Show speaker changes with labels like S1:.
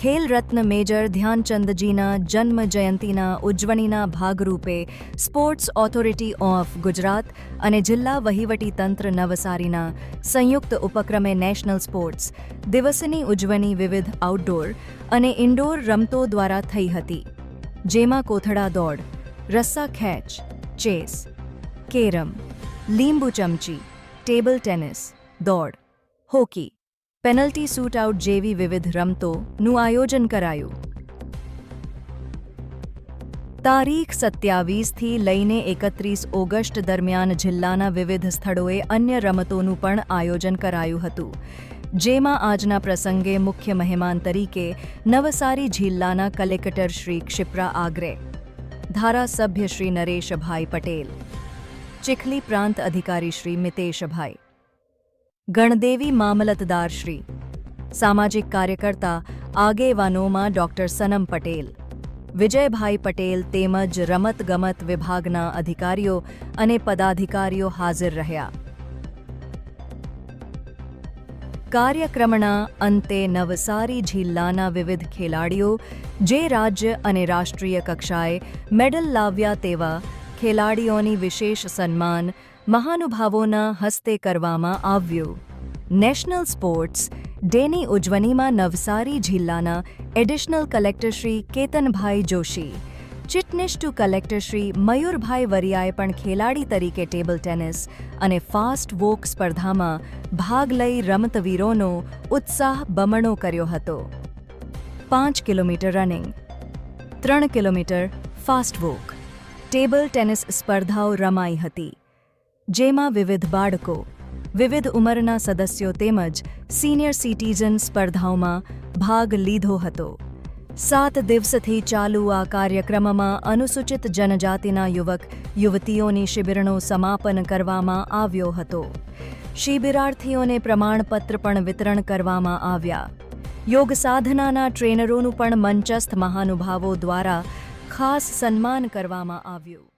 S1: Khel Ratna major ધ્યાનચંદજીના જન્મ જયંતિના ઉજવણીના ભાગરૂપે સ્પોર્ટ્સ ઓથોરિટી ઓફ ગુજરાત અને જિલ્લા વહીવટી તંત્ર નવસારીના સંયુક્ત ઉપક્રમે નેશનલ સ્પોર્ટ્સ દિવસની ઉજવણી વિવિધ આઉટડોર અને ઇન્ડોર રમતો દ્વારા થઈ હતી. જેમાં કોથળા દોડ, રસ્સા ખેંચ, ચેસ, કેરમ, લીંબુ ચમચી, ટેબલ ટેનિસ, દોડ, હોકી પેનલ્ટી શૂટઆઉટ જેવી વિવિધ રમતોનું આયોજન કરાયું. તારીખ સત્યાવીસથી લઈને એકત્રીસ ઓગસ્ટ દરમિયાન જિલ્લાના વિવિધ સ્થળોએ અન્ય રમતોનું પણ આયોજન કરાયું હતું. જેમાં આજના પ્રસંગે મુખ્ય મહેમાન તરીકે નવસારી જિલ્લાના કલેક્ટર શ્રી ક્ષિપ્રા આગ્રે, ધારાસભ્ય શ્રી નરેશભાઈ પટેલ, ચીખલી પ્રાંત અધિકારી શ્રી મિતેશભાઈ ગણદેવી મામલતદાર શ્રી. સામાજિક કાર્યકર્તા, આગેવાનોમાં ડોક્ટર સનમ પટેલ. વિજયભાઈ પટેલ તેમજ રમતગમત વિભાગના અધિકારીઓ અને પદાધિકારીઓ હાજર રહ્યા. કાર્યક્રમના અંતે નવસારી જિલ્લાના વિવિધ ખેલાડીઓ, જે રાજ્ય અને રાષ્ટ્રીય કક્ષાએ મેડલ લાવ્યા તેવા ખેલાડીઓની વિશેષ સન્માન મહાનુભાવોના હસ્તે કરવામાં આવ્યું. નેશનલ સ્પોર્ટ્સ, ડેની ઉજવણીમાં નવસારી જિલ્લાના એડિશનલ કલેક્ટર શ્રી કેતનભાઈ જોશી, ચીટનિશ ટુ કલેક્ટર શ્રી મયુરભાઈ વરિયાએ પણ ખેલાડી તરીકે ટેબલ ટેનિસ અને ફાસ્ટ વોક સ્પર્ધામાં ભાગ લઈ રમતવીરોનો ઉત્સાહ બમણો કર્યો હતો. પાંચ કિલોમીટર રનિંગ, ત્રણ kilometre fast walk, table tennis સ્પર્ધાઓ રમાઈ હતી. જેમાં વિવિધ બાળકો, વિવિધ ઉંમરના સદસ્યો તેમજ સિનિયર સિટીઝન સ્પર્ધાઓમાં ભાગ લીધો હતો. સાત દિવસથી ચાલુ આ કાર્યક્રમમાં અનુસૂચિત જનજાતિના યુવક, યુવતીઓની શિબિરનો સમાપન કરવામાં આવ્યો હતો. શિબિરાર્થીઓને પ્રમાણપત્ર પણ વિતરણ કરવામાં આવ્યા. યોગ સાધનાના ટ્રેનરોનું પણ મંચસ્થ મહાનુભાવો દ્વારા ખાસ સન્માન કરવામાં આવ્યું.